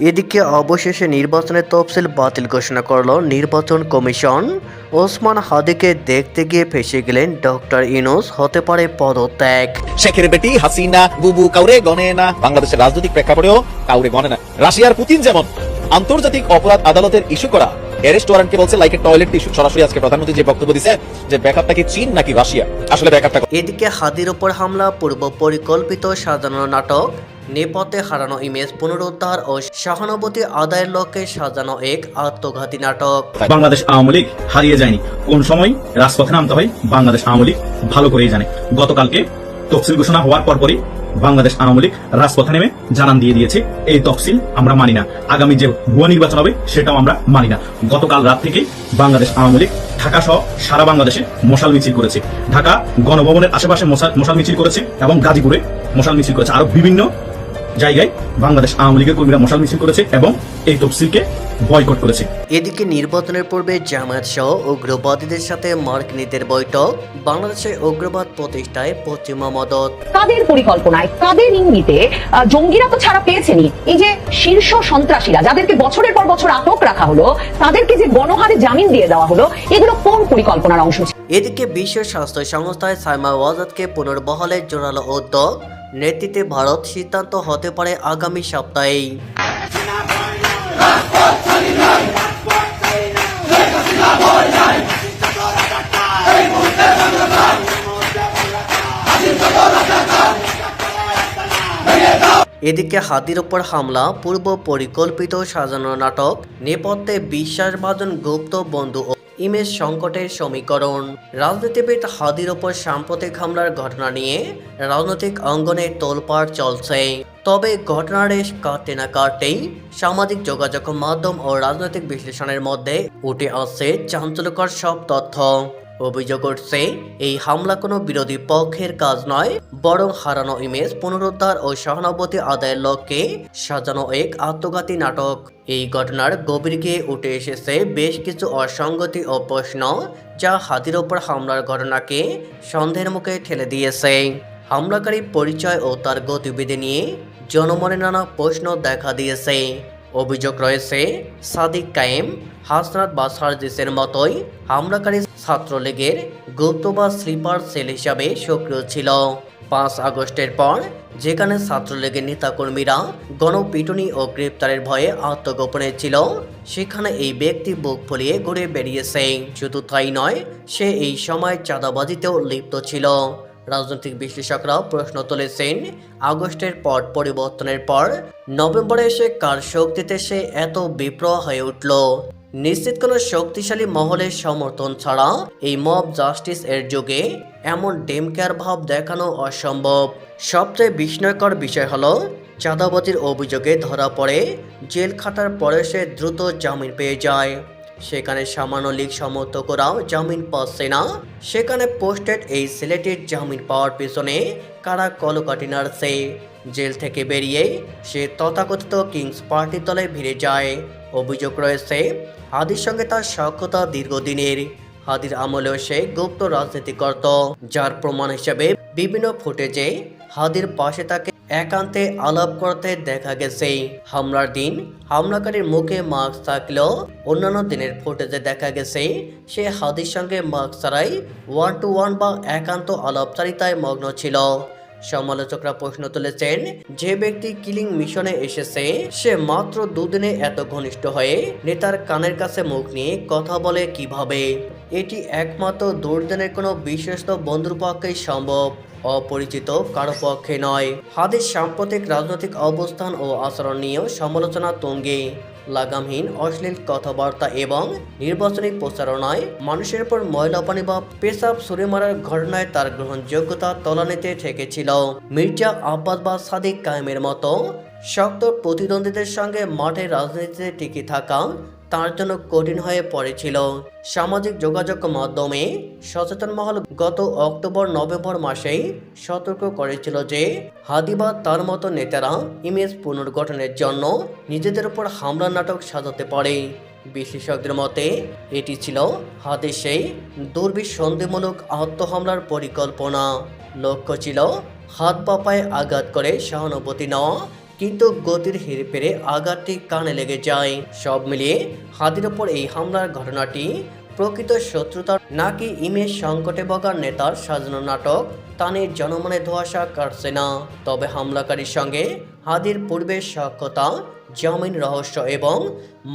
এদিকে অবশেষে নির্বাচনের তফসিল বাতিল ঘোষণা করল নির্বাচন কমিশন। ওসমান হাদিকে দেখতে গিয়ে ফেসে গেলেন ডক্টর ইনুস হতে পারে পদত্যাগ। শেখের বেটি হাসিনা, বুবু কাউরে গনে না। বাংলাদেশের রাজনৈতিক প্রেক্ষাপটেও কাউরে গনে না। রাশিয়ার পুতিন যেমন আন্তর্জাতিক অপরাধ আদালতের ইস্যু করা অ্যারেস্ট ওয়ারেন্টকে বলছে লাইক টয়লেট টিস্যু সরাসরি আজকে প্রধানমন্ত্রী যে বক্তব্য দিছে যে ব্যাকআপটা কি চীন নাকি রাশিয়া? আসলে ব্যাকআপটা এদিকে হাদির ওপর হামলা পূর্ব পরিকল্পিত সাজানো নাটক নেপথ্যে হারানো ইমেজ পুনরুদ্ধার ও সহানুভূতি আদায়ের লক্ষ্যে সাজানো এক আত্মঘাতী নাটক। বাংলাদেশ আওয়ামী লীগ হারিয়ে যায়নি। কোন সময়? রাজপথে নামতে হয় বাংলাদেশ আওয়ামী লীগ। ভালো করেই জানে। গতকালকে তফসিল ঘোষণা হওয়ার পরপরই বাংলাদেশ আওয়ামী লীগ রাজপথে নেমে জানান দিয়ে দিয়েছে, এই তফসিল আমরা মানি না। আগামী যে ভুয়া নির্বাচন হবে, সেটাও আমরা মানি না। গতকাল রাত থেকেই বাংলাদেশ আওয়ামী লীগ ঢাকা সহ সারা বাংলাদেশে মশাল মিছিল করেছে। ঢাকা গণভবনের আশেপাশে মশাল মশাল মিছিল করেছে এবং গাজীপুরে মশাল মিছিল করেছে। আরও বিভিন্ন জায়গায় বাংলাদেশ আওয়ামী লীগের কর্মীরা মশাল মিছিল করেছে এবং এই তফসিলকে বয়কট করেছে। এদিকে নির্বাচনের পূর্বে জামায়াত সহ উগ্রবাদীদের সাথে মার্কিনীদের বৈঠক বাংলাদেশে উগ্রবাদ প্রতিষ্ঠায় পশ্চিমা মদত। কাদের পরিকল্পনায় কাদের ইঙ্গিতে জঙ্গিরা তো ছাড়া পেয়েছেনি এই যে শীর্ষ সন্ত্রাসীরা যাদেরকে বছরের পর বছর আটক রাখা হলো তাদেরকে যে গণহারে জামিন দিয়ে দেওয়া হলো এগুলো কোন পরিকল্পনার অংশ এদিকে বিশ্ব স্বাস্থ্য সংস্থায় সাইমা ওয়াজাদকে পুনর্বহলের জোরালো উদ্যোগ নেতৃত্বে ভারত সিদ্ধান্ত হতে পারে আগামী সপ্তাহেই। এদিকে হাতির ওপর হামলা, পূর্ব পরিকল্পিত সাজানো নাটক, নেপথ্যে বিশ্বাসভাজন গুপ্ত বন্ধু ইমেজ সংকটের সমীকরণ, রাজনীতিবিদ হাদির ওপর সাম্প্রতিক হামলার ঘটনা নিয়ে রাজনৈতিক অঙ্গনে তোলপাড় চলছে। তবে ঘটনার রেশ কাটতে না কাটতেই সামাজিক যোগাযোগ মাধ্যম ও রাজনৈতিক বিশ্লেষণের মধ্যে উঠে আসছে চাঞ্চল্যকর সব তথ্য। অভিযোগ উঠছে এই হামলা কোনো বিরোধী পক্ষের কাজ নয়, বরং হারানো ইমেজ পুনরুদ্ধার ও সহানুভূতি আদায়ের লক্ষ্যে সাজানো এক আত্মঘাতী নাটক। এই ঘটনার গভীর গিয়ে উঠে এসেছে বেশ কিছু অসঙ্গতি ও প্রশ্ন যা হাতির ওপর হামলার ঘটনাকে সন্দেহের মুখে ঠেলে দিয়েছে। হামলাকারী পরিচয় ও তার গতিবিধি নিয়ে জনমনে নানা প্রশ্ন দেখা দিয়েছে। অভিযোগ রয়েছে, সাদিক কায়েম হাসনাত বা সার্জিসের মতোই হামলাকারী ছাত্রলীগের গুপ্ত বা স্লিপার সেল হিসাবে সক্রিয় ছিল। পাঁচ আগস্টের পর যেখানে ছাত্রলীগের নেতাকর্মীরা গণপিটুনি ও গ্রেপ্তারের ভয়ে আত্মগোপনে ছিল, সেখানে এই ব্যক্তি বুক ফুলিয়ে ঘুরে বেরিয়েছে শুধু তাই নয়, সে এই সময় চাঁদাবাজিতেও লিপ্ত ছিল। রাজনৈতিক বিশ্লেষকরা প্রশ্ন তুলেছেন, আগস্টের পর পরিবর্তনের পর নভেম্বরে এসে কার শক্তিতে সে এত বিপ্রহ হয়ে উঠল? নিশ্চিত কোনো শক্তিশালী মহলের সমর্থন ছাড়া এই মব জাস্টিস এর যুগে এমন ডেমকেয়ার ভাব দেখানো অসম্ভব। সবচেয়ে বিস্ময়কর বিষয় হলো, চাঁদাবাজির অভিযোগে ধরা পড়ে, জেল খাটার পরে সে দ্রুত জামিন পেয়ে যায়। সেখানে সামান্য লীগ সমর্থকরাও জামিন পাচ্ছে না। সেখানে পোস্টেড এই ছেলেটির জামিন পাওয়ার পিছনে কারা কলকাটি নাড়ছে? জেল থেকে বেরিয়ে সে তথাকথিত কিংস পার্টির দলে ভিড়ে যায়। অভিযোগ রয়েছে, হাদির সঙ্গে তার সক্ষতা দীর্ঘদিনের। হাদির আমলেও সে গুপ্ত রাজনীতি করত যার প্রমাণ হিসেবে বিভিন্ন ফুটেজে হাদির পাশে তাকে একান্তে আলাপ করতে দেখা গেছে। হামলার দিন হামলাকারীর মুখে মাস্ক থাকলেও অন্যান্য দিনের ফুটেজে দেখা গেছে, সে হাদির সঙ্গে মাস্ক ছাড়াই ওয়ান টু ওয়ান বা একান্ত আলাপচারিতায় মগ্ন ছিল। সমালোচকরা প্রশ্ন তুলেছেন, যে ব্যক্তি কিলিং মিশনে এসেছে, সে মাত্র দুদিনে এত ঘনিষ্ঠ হয়ে নেতার কানের কাছে মুখ নিয়ে কথা বলে কীভাবে? এটি একমাত্র দুর্দিনের কোনো বিশ্বস্ত বন্ধুর পক্ষেই সম্ভব, অপরিচিত কারও পক্ষে নয়। হাদিস সাম্প্রতিক রাজনৈতিক অবস্থান ও আচরণ নিয়েও সমালোচনা তুঙ্গে। লাগামহীন, অশ্লীল কথাবার্তা এবং নির্বাচনী প্রচারণায় মানুষের উপর ময়লা পানি বা পেশাব সুরে মারার ঘটনায় তার গ্রহণযোগ্যতা তলানিতে ঠেকেছিল মির্জা আব্বাস বা সাদিক কায়েমের মতো শক্ত প্রতিদ্বন্দ্বীদের সঙ্গে মাঠে রাজনীতিতে টিকে থাকা তার জন্য কঠিন হয়ে পড়েছিল। সামাজিক যোগাযোগ মাধ্যমে সচেতন মহল গত অক্টোবর, নভেম্বর মাসেই সতর্ক করেছিল যে হাদিবা তার মতো নেতারা ইমেজ পুনর্গঠনের জন্য নিজেদের উপর হামলা নাটক সাজাতে পারে। বিশেষজ্ঞদের মতে, এটি ছিল হাতে সেই দুর্বিসন্ধিমূলক আত্মহামলার পরিকল্পনা। লক্ষ্য ছিল হাত পা পায়ে আঘাত করে সহানুভূতি নেওয়া কিন্তু গতির হেরফেরে আঘাতটি কানে লেগে যায়। সব মিলিয়ে হাদির ওপর এই হামলার ঘটনাটি প্রকৃত শত্রুতা নাকি ইমেজ সংকটে বগার নেতার সাজানো নাটক, তা নিয়ে জনমনে ধোয়াশা কাটছে না। তবে হামলাকারীর সঙ্গে হাদির পূর্বের সক্ষতা জামিন, রহস্য এবং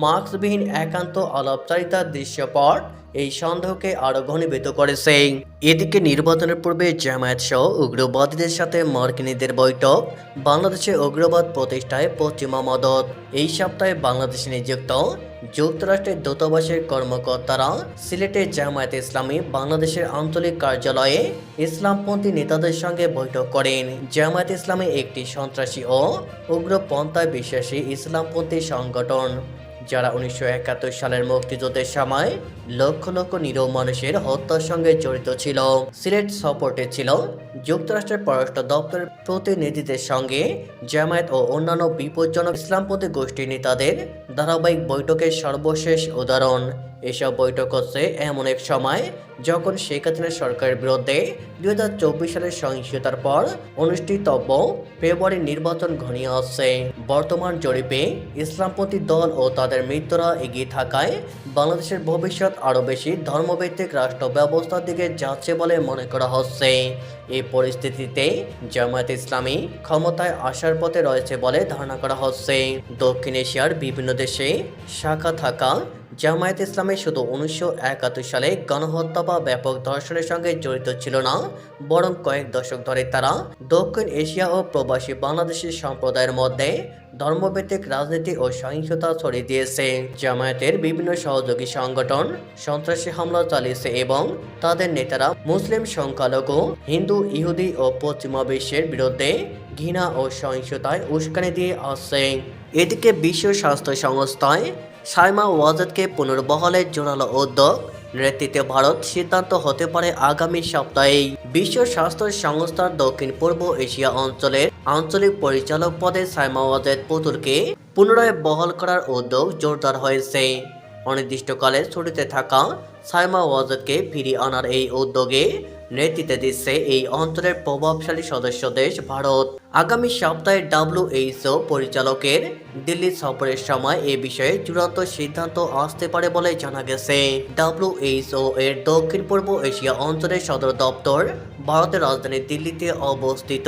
মাস্কবিহীন একান্ত আলাপচারিতার দৃশ্যপট এই সন্দেহকে আরও ঘনীভূত করেছে। এদিকে নির্বাচনের পূর্বে জামায়াত সহ উগ্রবাদীদের সাথে মার্কিনীদের বৈঠক, বাংলাদেশে উগ্রবাদ প্রতিষ্ঠায় পশ্চিমা মদত। এই সপ্তাহে বাংলাদেশে নিযুক্ত যুক্তরাষ্ট্রের দূতাবাসের কর্মকর্তারা সিলেটে জামায়াত ইসলামী বাংলাদেশের আঞ্চলিক কার্যালয়ে ইসলামপন্থী নেতাদের সঙ্গে বৈঠক করেন। জামায়াত ইসলামী একটি সন্ত্রাসী ও উগ্রপন্থায় বিশ্বাসী ইসলামপন্থী সংগঠন, যারা উনিশশো একাত্তর সালের মুক্তিযুদ্ধের সময় লক্ষ লক্ষ নিরব মানুষের হত্যার সঙ্গে জড়িত ছিল। সিলেট সপোর্টে ছিল যুক্তরাষ্ট্রের পররাষ্ট্র দপ্তরের প্রতিনিধিদের সঙ্গে জামায়াত ও অন্যান্য বিপজ্জনক ইসলামপন্থী গোষ্ঠীর নেতাদের ধারাবাহিক বৈঠকের সর্বশেষ উদাহরণ। এসব বৈঠক হচ্ছে এমন এক সময় যখন শেখ হাসিনা সরকারের বিরুদ্ধে দুই হাজার চব্বিশ সালের সহিংসতার পর অনুষ্ঠিতব্য ফেব্রুয়ারি নির্বাচন ঘনিয়ে আসছে। বর্তমান জরিপে ইসলামপন্থী দল ও তাদের মৃত্যুরা এগিয়ে থাকায় বাংলাদেশের ভবিষ্যৎ আরও বেশি ধর্মভিত্তিক রাষ্ট্র ব্যবস্থার দিকে যাচ্ছে বলে মনে করা হচ্ছে। এই পরিস্থিতিতে জামায়াত ইসলামী ক্ষমতায় আসার পথে রয়েছে বলে ধারণা করা হচ্ছে। দক্ষিণ এশিয়ার বিভিন্ন দেশে শাখা থাকা জামায়াত ইসলামী শুধু উনিশশো একাত্তর সালে গণহত্যা বা ব্যাপক ধর্ষণের সঙ্গে জড়িত ছিল না, বরং কয়েক দশক ধরে তারা দক্ষিণ এশিয়া ও প্রবাসী বাংলাদেশি সম্প্রদায়ের মধ্যে ধর্মভিত্তিক রাজনীতি ও সহিংসতা ছড়িয়ে দিয়েছে। জামায়াতের বিভিন্ন সহযোগী সংগঠন সন্ত্রাসী হামলা চালিয়েছে এবং তাদের নেতারা মুসলিম সংখ্যালঘু, হিন্দু, ইহুদি ও পশ্চিমা বিশ্বের বিরুদ্ধে ঘৃণা ও সহিংসতায় উস্কানি দিয়ে আসছে। এদিকে বিশ্ব স্বাস্থ্য সংস্থায় সাইমা ওয়াজেদকে পুনর্বহলের জোরালো উদ্যোগ নেতৃত্বে ভারত সিদ্ধান্ত হতে পারে আগামী সপ্তাহেই। বিশ্ব স্বাস্থ্য সংস্থার দক্ষিণ পূর্ব এশিয়া অঞ্চলের আঞ্চলিক পরিচালক পদে সাইমা ওয়াজেদ পুতুলকে পুনরায় বহাল করার উদ্যোগ জোরদার হয়েছে। অনির্দিষ্টকালে ছুটিতে থাকা সাইমা ওয়াজেদকে ফিরিয়ে আনার এই উদ্যোগে নেতৃত্বে দিচ্ছে এই অঞ্চলের প্রভাবশালী সদস্য দেশ ভারত। আগামী সপ্তাহে ডাব্লিউএইচও পরিচালকের দিল্লি সফরের সময় এ বিষয়ে চূড়ান্ত সিদ্ধান্ত আসতে পারে বলে জানা গেছে। ডাব্লিউএইচও এর দক্ষিণ পূর্ব এশিয়া অঞ্চলের সদর দপ্তর ভারতের রাজধানী দিল্লিতে অবস্থিত।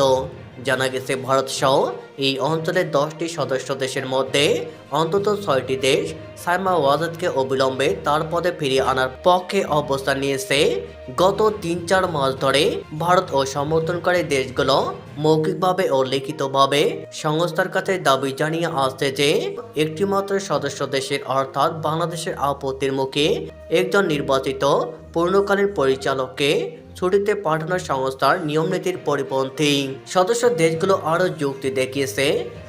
জানা গেছে, ভারত সহ এই অঞ্চলের দশটি সদস্য দেশের মধ্যে অন্তত ছয়টি দেশ সাইমা ওয়াজেদকে অবিলম্বে তার পদে ফিরিয়ে আনার পক্ষে অবস্থান নিয়েছে। গত তিন চার মাস ধরে ভারত ও সমর্থনকারী দেশগুলো মৌখিকভাবে ও লিখিতভাবে সংস্থার কাছে দাবি জানিয়ে আসছে যে, একটিমাত্র সদস্য দেশের অর্থাৎ বাংলাদেশের আপত্তির মুখে একজন নির্বাচিত পূর্ণকালীন পরিচালককে ছুটিতে পাঠানোর সংস্থার নিয়মনীতির পরিপন্থী। সদস্য দেশগুলো আরও যুক্তি দেখিয়েছে,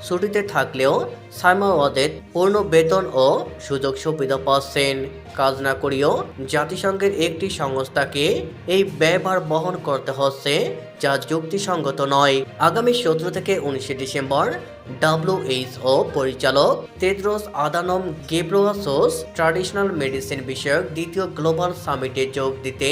ছুটিতে থাকলেও সাইমা ওয়াজেদ পূর্ণ বেতন ও সুযোগ সুবিধা পাচ্ছেন। কাজ না করেও জাতিসংঘের একটি সংস্থাকে এই ব্যয়ভার বহন করতে হচ্ছে, যা যুক্তিসঙ্গত নয়। আগামী সতেরো থেকে উনিশে ডিসেম্বর ডাব্লিউএইচও পরিচালক Tedros Adhanom Ghebreyesus traditional medicine বিষয়ক দ্বিতীয় গ্লোবাল সামিটে যোগ দিতে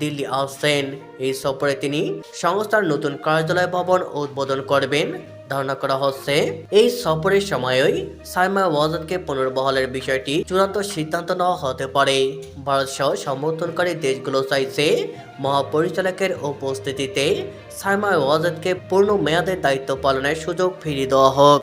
দিল্লি আসছেন এই সফরে তিনি সংস্থার নতুন কার্যালয় ভবন উদ্বোধন করবেন। ধারণা করা হচ্ছে, এই সফরের সময়ই সাইমা ওয়াজেদকে পুনর্বহালের বিষয়টি চূড়ান্ত সিদ্ধান্ত নেওয়া হতে পারে। ভারত সহ সমর্থনকারী দেশগুলো চাইছে মহাপরিচালকের উপস্থিতিতে সাইমা ওয়াজেদকে পূর্ণ মেয়াদের দায়িত্ব পালনের সুযোগ ফিরিয়ে দেওয়া হোক।